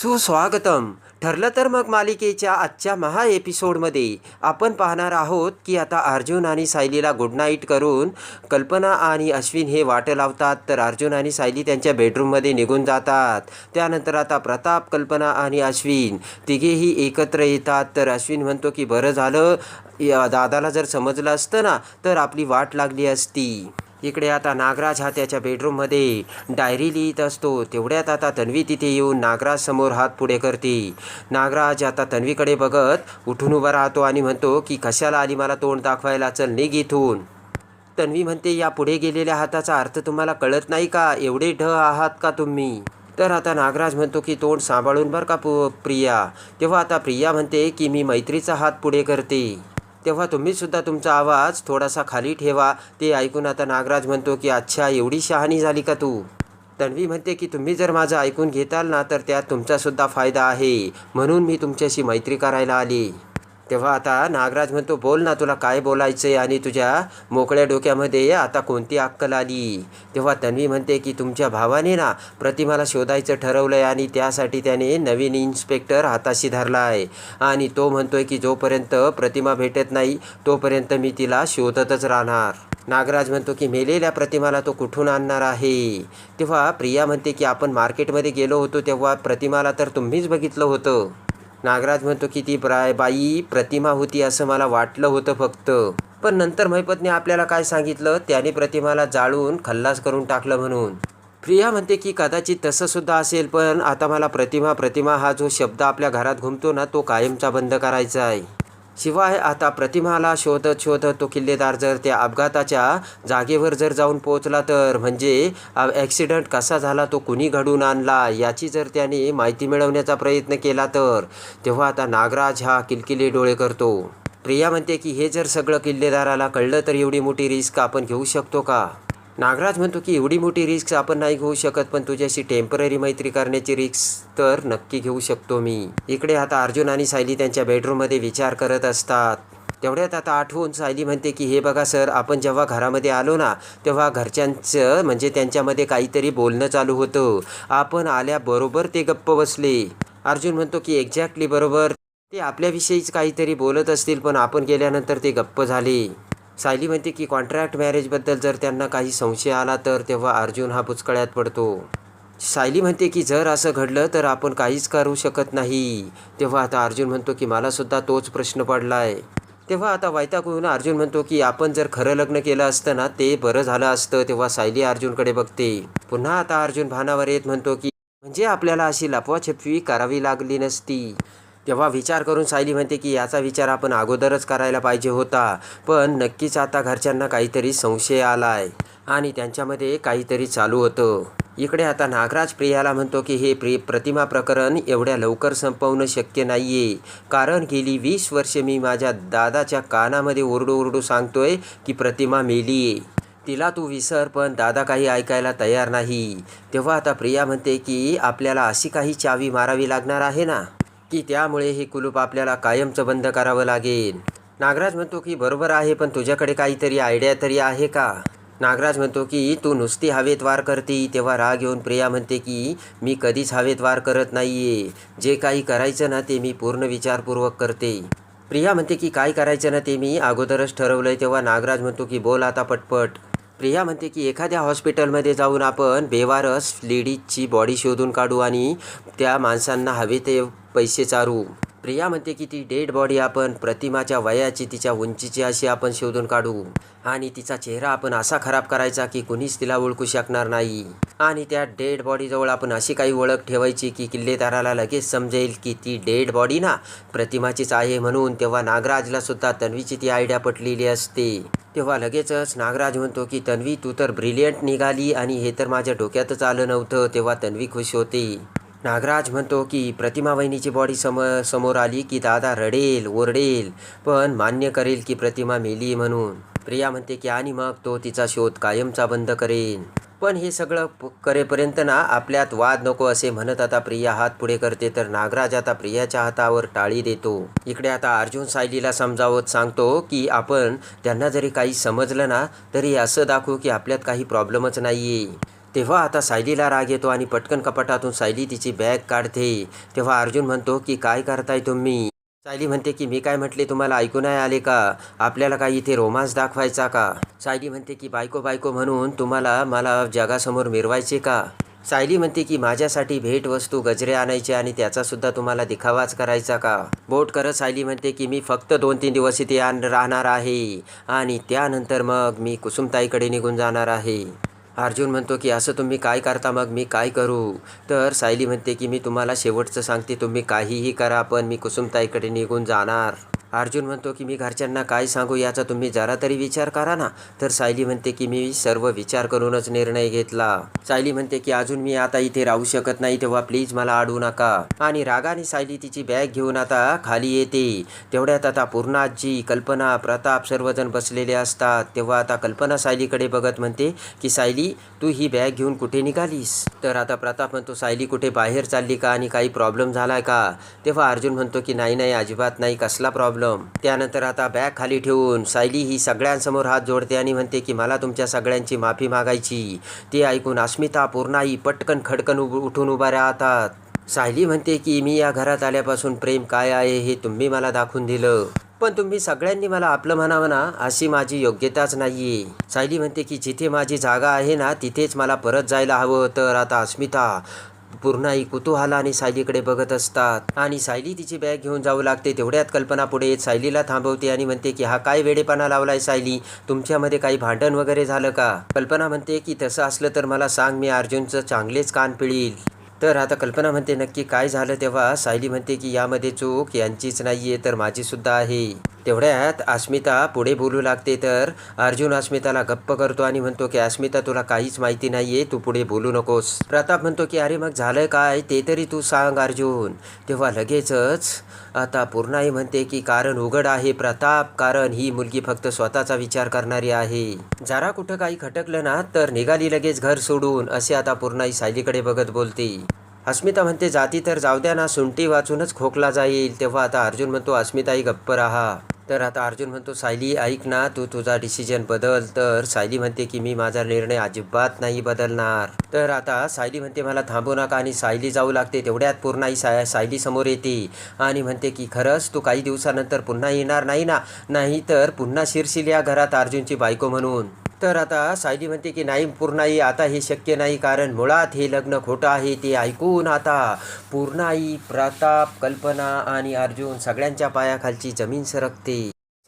सुस्वागतम. ठरलं तर मग मालिकेच्या आजच्या महा एपिसोडमध्ये आपण पाहणार आहोत की आता अर्जुन आणि सायलीला गुड नाईट करून कल्पना आणि अश्विन हे वाटं लावतात. तर अर्जुन आणि सायली त्यांच्या बेडरूममध्ये निघून जातात. त्यानंतर आता प्रताप कल्पना आणि अश्विन तिघेही एकत्र येतात. तर अश्विन म्हणतो की बरं झालं. या दादाला जर समजलं असतं ना तर आपली वाट लागली असती. इकडे आता नागराज हा त्याच्या बेडरूममध्ये डायरी लिहित असतो. तेवढ्यात आता तन्वी तिथे येऊन नागराज समोर हात पुढे करते. नागराज आता तन्वीकडे बघत उठून उभा राहतो आणि म्हणतो की कशाला आली मला तोंड दाखवायला? चल निघ इथून. तन्वी म्हणते या पुढे गेलेल्या हाताचा अर्थ तुम्हाला कळत नाही का? एवढे ढ आहात का तुम्ही? तर आता नागराज म्हणतो की तोंड सांभाळून बरं का पु प्रिया? तेव्हा आता प्रिया म्हणते की मी मैत्रीचा हात पुढे करते. तेव्हा तुम्हीसुद्धा तुमचा आवाज थोडासा खाली ठेवा. ते ऐकून आता नागराज म्हणतो की अच्छा एवढी शहाणी झाली का तू? तन्वी म्हणते की तुम्ही जर माझं ऐकून घेताल ना तर त्यात तुमचासुद्धा फायदा आहे. म्हणून मी तुमच्याशी मैत्री करायला आली. तेव्हा आता नागराज म्हणतो बोल ना तुला काय बोलायचं आहे आणि तुझ्या मोकळ्या डोक्यामध्ये आता कोणती अक्कल आली? तेव्हा तन्वी म्हणते की तुमच्या भावाने ना प्रतिमाला शोधायचं ठरवलं आहे आणि त्यासाठी त्याने नवीन इन्स्पेक्टर हाताशी धरला आहे आणि तो म्हणतोय की जोपर्यंत प्रतिमा भेटत नाही तोपर्यंत मी तिला शोधतच राहणार. नागराज म्हणतो की मेलेल्या प्रतिमाला तो कुठून आणणार आहे? तेव्हा प्रिया म्हणते की आपण मार्केटमध्ये गेलो होतो तेव्हा प्रतिमाला तर तुम्हीच बघितलं होतं. नागराज म्हणतो की ती प्राय बाई प्रतिमा होती असं मला वाटलं होतं फक्त. पण नंतर महिपतने आपल्याला काय सांगितलं? त्याने प्रतिमाला जाळून खल्लास करून टाकलं म्हणून. प्रिया म्हणते की कदाचित तसंसुद्धा असेल पण आता मला प्रतिमा प्रतिमा हा जो शब्द आपल्या घरात घुमतो ना तो कायमचा बंद करायचा आहे. शिवाय आता प्रतिमाला शोधत शोधत तो किल्लेदार जर त्या अपघाताच्या जागेवर जर जाऊन पोहोचला तर म्हणजे ॲक्सिडंट कसा झाला तो कुणी घडून आणला याची जर त्याने माहिती मिळवण्याचा प्रयत्न केला तर तेव्हा आता नागराज हा किलकिले डोळे करतो. प्रिया म्हणते की हे जर सगळं किल्लेदाराला कळलं तर एवढी मोठी रिस्क आपण घेऊ शकतो का? नागराज म्हणतो की एवढी मोठी रिस्क आपण नाही घेऊ शकत पण तुझ्याशी टेंपररी मैत्री करण्याची रिस्क तर नक्की घेऊ शकतो मी. इकडे आता अर्जुन आणि सायली त्यांच्या बेडरूममध्ये विचार करत असतात. तेवढ्यात आता आठवून सायली म्हणते की हे बघा सर आपण जेव्हा घरामध्ये आलो ना तेव्हा घरच्यांचं म्हणजे त्यांच्यामध्ये काहीतरी बोलणं चालू होतं. आपण आल्याबरोबर ते गप्प बसले. अर्जुन म्हणतो की एक्झॅक्टली बरोबर. ते आपल्याविषयीच काहीतरी बोलत असतील पण आपण गेल्यानंतर ते गप्प झाले. सायली म्हणते की कॉन्ट्रॅक्ट मॅरेजबद्दल जर त्यांना काही संशय आला तर तेव्हा अर्जुन हा बुचकळ्यात पडतो. सायली म्हणते की जर असं घडलं तर आपण काहीच करू शकत नाही. तेव्हा आता अर्जुन म्हणतो की मलासुद्धा तोच प्रश्न पडला आहे तेव्हा आता वैतागून अर्जुन म्हणतो की आपण जर खरं लग्न केलं असतं ना ते बरं झालं असतं तेव्हा सायली अर्जुनकडे बघते. पुन्हा आता अर्जुन भानावर येत म्हणतो की म्हणजे आपल्याला अशी लपवाछपवी करावी लागली नसती. तेव्हा विचार करून सायली म्हणते की याचा विचार आपण अगोदरच करायला पाहिजे होता. पण नक्कीच आता घरच्यांना काहीतरी संशय आलाय आणि त्यांच्यामध्ये काहीतरी चालू होतं. इकडे आता नागराज प्रियाला म्हणतो की हे प्रि प्रतिमा प्रकरण एवढ्या लवकर संपवणं शक्य नाही आहे कारण गेली वीस वर्षे मी माझ्या दादाच्या कानामध्ये ओरडू ओरडू सांगतोय की प्रतिमा मेली आहे तिला तू विसर पण दादा काही ऐकायला तयार नाही. तेव्हा आता प्रिया म्हणते की आपल्याला अशी काही चावी मारावी लागणार आहे ना? की त्यामुळे हे कुलूप आपल्याला कायमचं बंद करावं लागेल. नागराज म्हणतो की बरोबर आहे पण तुझ्याकडे काहीतरी आयडिया तरी आहे का? नागराज म्हणतो की तू नुसती हवेत वार करते तेव्हा राग येऊन प्रिया म्हणते की मी कधीच हवेत वार करत नाहीये. जे काही करायचं ना ते मी पूर्ण विचारपूर्वक करते. प्रिया म्हणते की काय करायचं ना ते मी अगोदरच ठरवलंय. तेव्हा नागराज म्हणतो की बोल आता पटपट. प्रिया म्हणते की एखाद्या हॉस्पिटलमध्ये जाऊन आपण बेवारस लेडीजची बॉडी शोधून काढू आणि त्या माणसांना हवे ते पैसे चारू. प्रिया म्हणते की ती डेड बॉडी आपण प्रतिमाच्या वयाची तिच्या उंचीची अशी आपण शोधून काढू. आणि तिचा चेहरा आपण असा खराब करायचा की कुणीच तिला ओळखू शकणार नाही. आणि त्या डेड बॉडीजवळ आपण अशी काही ओळख ठेवायची की किल्लेदाराला लगेच समजेल की ती डेड बॉडी ना प्रतिमाचीच आहे म्हणून तेव्हा नागराजला सुद्धा तन्वीची ती आयडिया पटलेली असते. तेव्हा लगेचच नागराज म्हणतो की तन्वी तू तर ब्रिलियंट निघाली आणि हे तर माझ्या डोक्यातच आलं नव्हतं. तेव्हा तन्वी खुश होते. नागराज म्हणतो की प्रतिमा वहिनीची बॉडी सम समोर आली की दादा रडेल ओरडेल पण मान्य करेल की प्रतिमा मेली म्हणून. प्रिया म्हणते की आणि मग तो तिचा शोध कायमचा बंद करेन. पण हे सगळं प- करेपर्यंत ना आपल्यात वाद नको असे म्हणत आता प्रिया हात पुढे करते तर नागराज आता प्रियाच्या हातावर टाळी देतो. इकडे आता अर्जुन सायलीला समजावत सांगतो की आपण त्यांना जरी काही समजलं ना तरी असं दाखवू की आपल्यात काही प्रॉब्लेमच नाहीये. तेव्हा आता सायलीला राग येतो आणि पटकन कपाटातून सायली तिची बॅग काढते. तेव्हा अर्जुन म्हणतो की काय करताय तुम्ही? सायली म्हणते की मी काय म्हटले तुम्हाला ऐकू नाही आले का? आपल्याला काय इथे रोमांस दाखवायचा का? सायली म्हणते की बायको बायको म्हणून तुम्हाला मला जगासमोर मिरवायचे का? सायली म्हणते की माझ्यासाठी भेटवस्तू गजरे आणायचे आणि त्याचासुद्धा तुम्हाला दिखावाच करायचा का? बोट करत सायली म्हणते की मी फक्त दोन तीन दिवस इथे आण राहणार आहे आणि त्यानंतर मग मी कुसुमताईकडे निघून जाणार आहे. अर्जुन म्हणतो की असं तुम्ही काय करता मग? मी काय करू? तर सायली म्हणते की मी तुम्हाला शेवटचं सांगते तुम्ही काहीही करा पण मी कुसुमताईकडे निघून जाणार. अर्जुन म्हणतो की मी घरच्यांना काय सांगू याचा तुम्ही जरा तरी विचार करा ना. तर सायली म्हणते की मी सर्व विचार करूनच निर्णय घेतला. सायली म्हणते की अजून मी आता इथे राहू शकत नाही तेव्हा प्लीज मला अडवू नका. आणि रागाने सायली तिची बॅग घेऊन आता खाली येते. तेवढ्यात आता पूर्णाजी कल्पना प्रताप सर्वजण बसलेले असतात. तेव्हा आता कल्पना सायलीकडे बघत म्हणते की सायली तू ही बॅग घेऊन कुठे निघालीस? तर आता प्रताप म्हणतो सायली कुठे बाहेर चालली का? आणि काही प्रॉब्लेम झालाय का? तेव्हा अर्जुन म्हणतो की नाही नाही अजिबात नाही. कसला प्रॉब्लेम त्यानंतर आता बॅग खाली ठेवून सायली ही सगळ्यांसमोर हात जोडते आणि म्हणते की मला तुमच्या सगळ्यांची माफी मागायची. ते ऐकून अस्मिता पूर्णाही पटकन खडकन उभ उठून उभा राहतात. सायली म्हणते की मी या घरात आल्यापासून प्रेम काय आहे हे तुम्ही मला दाखवून दिलं. पण तुम्ही सगळ्यांनी मला आपलं म्हणावं ना अशी माझी योग्यताच नाहीये. सायली म्हणते की जिथे माझी जागा आहे ना तिथेच मला परत जायला हवं. तर आता अस्मिता पूर्णाई कुतूहलाने सायलीकडे बघत असतात. आणि सायली तिची बॅग घेऊन जाऊ लागते. तेवढ्यात कल्पना पुढे येत सायलीला थांबवते आणि म्हणते की हा काय वेडेपणा लावलाय सायली? तुमच्यामध्ये काही भांडण वगैरे झालं का? कल्पना म्हणते की तसं असलं तर मला सांग मी अर्जुनचं चांगलेच कान पिळील. तर आता कल्पना म्हणते नक्की काय झालं तेव्हा? सायली म्हणते की यामध्ये चूक यांचीच नाहीये तर माझी सुद्धा आहे. तेवढ्यात अस्मिता पुढे बोलू लागते तर अर्जुन अस्मिताला गप्प करतो आणि म्हणतो की अस्मिता तुला काहीच माहिती नाहीये तू पुढे बोलू नकोस. प्रताप म्हणतो की अरे मग झालं काय? ते तरी तू सांग अर्जुन. तेव्हा लगेचच आता पूर्णाही म्हणते की कारण उघड आहे प्रताप कारण ही मुलगी फक्त स्वतःचा विचार करणारी आहे. जरा कुठं काही खटकलं ना तर निघाली लगेच घर सोडून असे आता पूर्णाई सायलीकडे बघत बोलते. अस्मिता म्हणते जाती तर जाऊ द्या ना सुंटी वाचूनच खोकला जाईल. तेव्हा आता अर्जुन म्हणतो अस्मिताही गप्प राहा. तर आता अर्जुन म्हणतो सायली ऐक ना तू तुझा डिसिजन बदल. तर सायली म्हणते की मी माझा निर्णय अजिबात नाही बदलणार. तर आता सायली म्हणते मला थांबू नका आणि सायली जाऊ लागते तेवढ्यात पूर्णाई साय सायली समोर येते. आणि म्हणते की खरंच तू काही दिवसानंतर पुन्हा येणार नाही ना? नाही तर पुन्हा शिरशील या घरात अर्जुनची बायको म्हणून. तर आता सायली म्हणते की नाही पूर्णाई आता हे शक्य नाही कारण मुळात हे लग्न खोटं आहे ते ऐकून आता पूर्णाई प्रताप कल्पना आणि अर्जुन सगळ्यांच्या पायाखालची जमीन सरकते.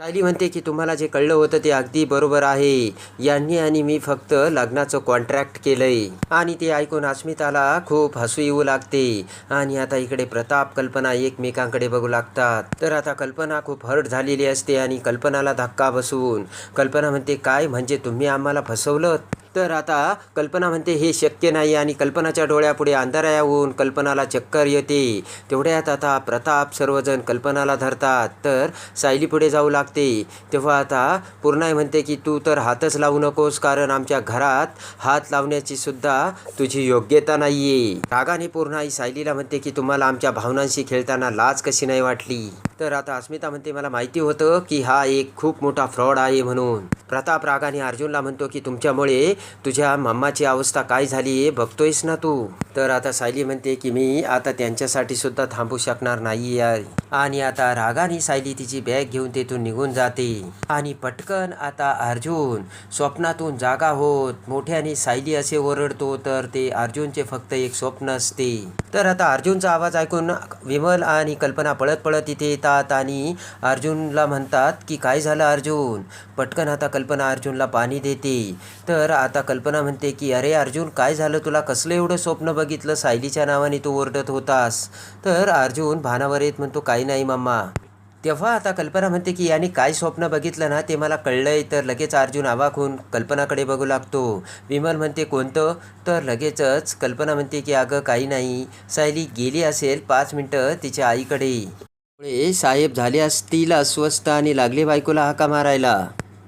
सायली म्हणते की तुम्हाला जे कळलं होतं ते अगदी बरोबर आहे. यांनी आणि मी फक्त लग्नाचं कॉन्ट्रॅक्ट केलंय. आणि ते ऐकून अस्मिताला खूप हसू येऊ लागते. आणि आता इकडे प्रताप कल्पना एकमेकांकडे बघू लागतात. तर आता कल्पना खूप हर्ट झालेली असते आणि कल्पनाला धक्का बसून कल्पना म्हणते काय? म्हणजे तुम्ही आम्हाला फसवलं तर आता कल्पना म्हणते हे शक्य नाही आणि कल्पनाच्या डोळ्यापुढे अंधारा होऊन कल्पनाला चक्कर येते. तेवढ्यात आता प्रताप सर्वजण कल्पनाला धरतात. तर सायली पुढे जाऊ लागते. तेव्हा आता पूर्णाई म्हणते की तू तर हातच लावू नकोस कारण आमच्या घरात हात लावण्याची सुद्धा तुझी योग्यता नाही आहे रागाने पूर्णाई सायलीला म्हणते की तुम्हाला आमच्या भावनांशी खेळताना लाज कशी नाही वाटली? तर आता अस्मिता म्हणते मला माहिती होतं की हा एक खूप मोठा फ्रॉड आहे म्हणून. प्रताप रागाने अर्जुनला म्हणतो की तुमच्यामुळे तुझ्या मम्माची अवस्था काय झाली आहे बघतोयस ना तू? तर आता सायली म्हणते की मी आता त्यांच्यासाठी सुद्धा थांबू शकणार नाही यार. आणि आता रागाने सायली तिची बॅग घेऊन तेथून निघून जाते. आणि पटकन आता अर्जुन स्वप्नातून जागा होत मोठ्याने सायली असे ओरडतो तर ते अर्जुनचे फक्त एक स्वप्न असते. तर आता अर्जुनचा आवाज ऐकून विमल आणि कल्पना पळत पळत इथे येतात. आणि अर्जुनला म्हणतात की काय झालं अर्जुन? पटकन आता कल्पना अर्जुनला पाणी देते. तर आता कल्पना म्हणते की अरे अर्जुन काय झालं? तुला कसलं एवढं स्वप्न बघितलं? सायलीच्या नावाने तू ओरडत होतास. तर अर्जुन भानावर येत म्हणतो काही नाही मम्मा तेव्हा आता कल्पना म्हणते की याने काय स्वप्न बघितलं ना ते मला कळलंय. तर लगेच अर्जुन आवाक होऊन कल्पनाकडे बघू लागतो. विमल म्हणते कोणतं? तर लगेचच कल्पना म्हणते की अगं काही नाही. सायली गेली असेल पाच मिनटं तिच्या आईकडे. मुळे साहेब झाले असतील अस्वस्थ आणि लागले बायकोला हाका मारायला.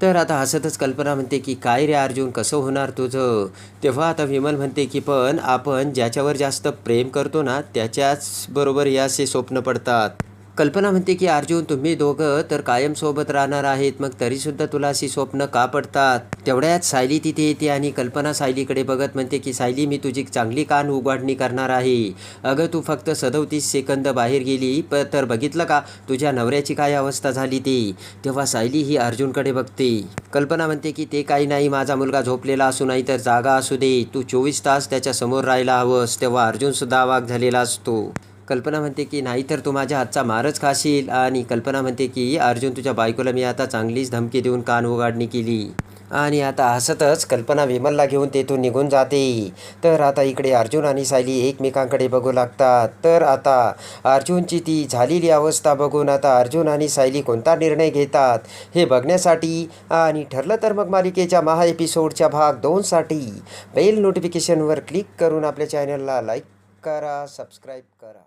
तर आता हसतच कल्पना म्हणते की काय रे अर्जुन कसं होणार तुझं? तेव्हा आता विमल म्हणते की पण आपण ज्याच्यावर जास्त प्रेम करतो ना त्याच्याच बरोबर हे असे स्वप्न पडतात. कल्पना म्हणते की अर्जुन तुम्ही दोघं तर कायम सोबत राहणार आहेत. मग तरीसुद्धा तुला अशी स्वप्न का पडतात? तेवढ्यात सायली तिथे येते आणि कल्पना सायलीकडे बघत म्हणते की सायली मी तुझी चांगली कान उघडणी करणार आहे. अगं तू फक्त सदोतीस सेकंद बाहेर गेली प तर बघितलं का? तुझ्या नवऱ्याची काय अवस्था झाली ती? तेव्हा सायली ही अर्जुनकडे बघते. कल्पना म्हणते की ते काही नाही माझा मुलगा झोपलेला असू नाही तर जागा असू दे. तू चोवीस तास त्याच्यासमोर राहायला हवंस. तेव्हा अर्जुनसुद्धा आवाग झालेला असतो. कल्पना म्हणते की नाहीतर तू माझ्या हातचा मारच खाशील. आणि कल्पना म्हणते की अर्जुन तुझ्या बायकोला मी आता चांगलीच धमकी देऊन कान उघाडणी केली. आणि आता हसतच कल्पना विमलला घेऊन तेथून निघून जाते. तर आता इकडे अर्जुन आणि सायली एकमेकांकडे बघू लागतात. तर आता अर्जुनची ती झालेली अवस्था बघून आता अर्जुन आणि सायली कोणता निर्णय घेतात हे बघण्यासाठी आणि ठरलं तर मग मालिकेच्या महा एपिसोडच्या भाग दोनसाठी बेल नोटिफिकेशनवर क्लिक करून आपल्या चॅनलला लाईक करा सबस्क्राईब करा.